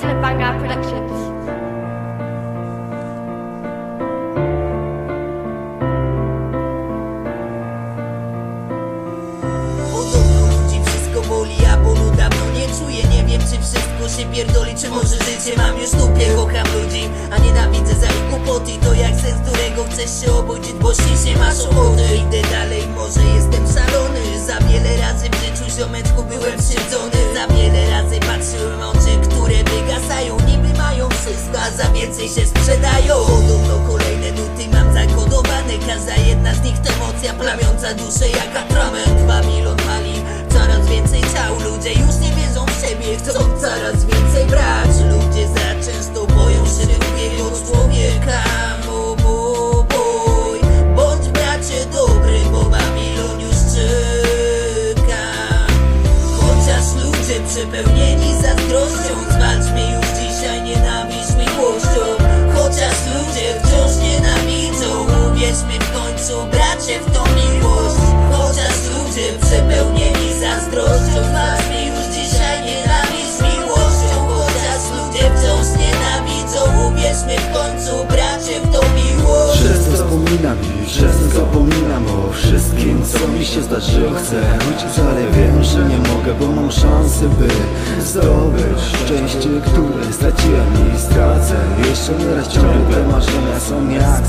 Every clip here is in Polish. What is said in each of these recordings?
Productions. Podobno ludzi wszystko się pierdoli, czy może życie mam już dupie. Kocham ludzi, a nienawidzę za ich głupoty. To jak sen, z którego chcesz się obudzić, bo się masz ochotę Idę dalej, może jestem szalony. Za wiele razy w życiu ziomeczku byłem krzywdzony za więcej się sprzedają. Podobno kolejne nuty mam zakodowane. Każda jedna z nich to emocja plamiąca duszę jak atrament. Babylon pali coraz więcej ciał. Ludzie już nie wierzą w siebie, chcą coraz więcej bracie w tą miłość Chociaż ludzie przepełnieni zazdrością Zwalczmy już dzisiaj nienawiść miłością Chociaż ludzie wciąż nienawidzą Uwierzmy w końcu w miłość wspominam zapominam o wszystkim co mi się zdarzyło Chcę wrócić, ale wiem, że nie mogę, bo mam szansę by zdobyć szczęście, które straciłem i stracę. Jeszcze nieraz ciągle marzenia są jak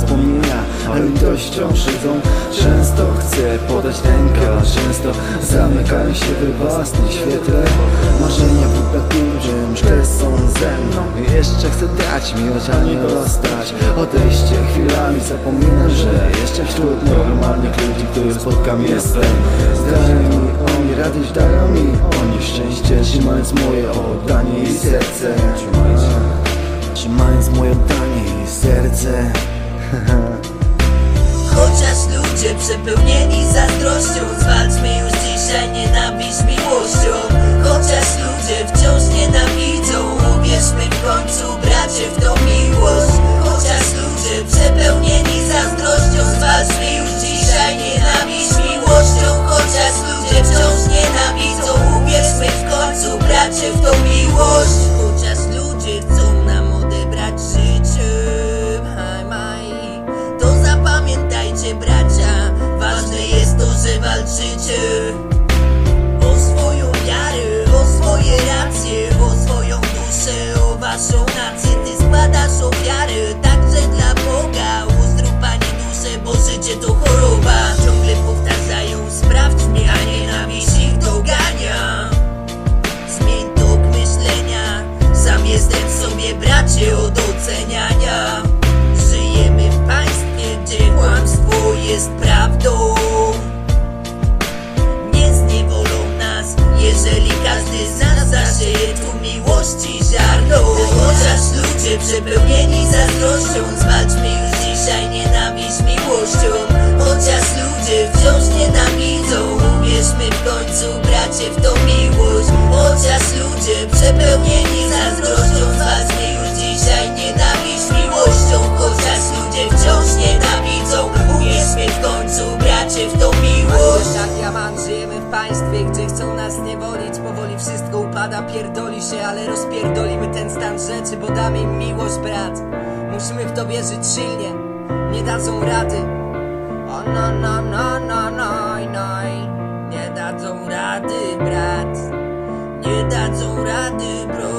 litością szydzą. Często chcę podać rękę, często zamykają się we własnym świetle. Marzenia wyplatniczym są ze mną. Jeszcze chcę dać miłość, a nie dostać Odejście chwilami zapominam, że jeszcze wśród normalnych ludzi, których spotkam jestem. Dają mi oni radość, dają mi oni szczęście Trzymając moje oddanie i serce. Trzymając moje oddanie i serce ludzie przepełnieni zazdrością. Zwalczmy już dzisiaj nienawiść miłością. Chociaż ludzie wciąż nienawidzą. Uwierzmy w końcu bracie w tą oceniania. Żyjemy w państwie, gdzie kłamstwo jest prawdą. Nie zniewolą nas, jeżeli każdy z nas zasieje tu miłości ziarno Chociaż ludzie przepełnieni zazdrością Zwalczmy chcą nas niewolić Powoli wszystko upada, pierdoli się, ale rozpierdolimy ten stan rzeczy Bo damy im miłość, brat. Musimy w to wierzyć silnie, nie dadzą rady. O no, no, no, no, no, no Nie dadzą rady, brat. Nie dadzą rady, bro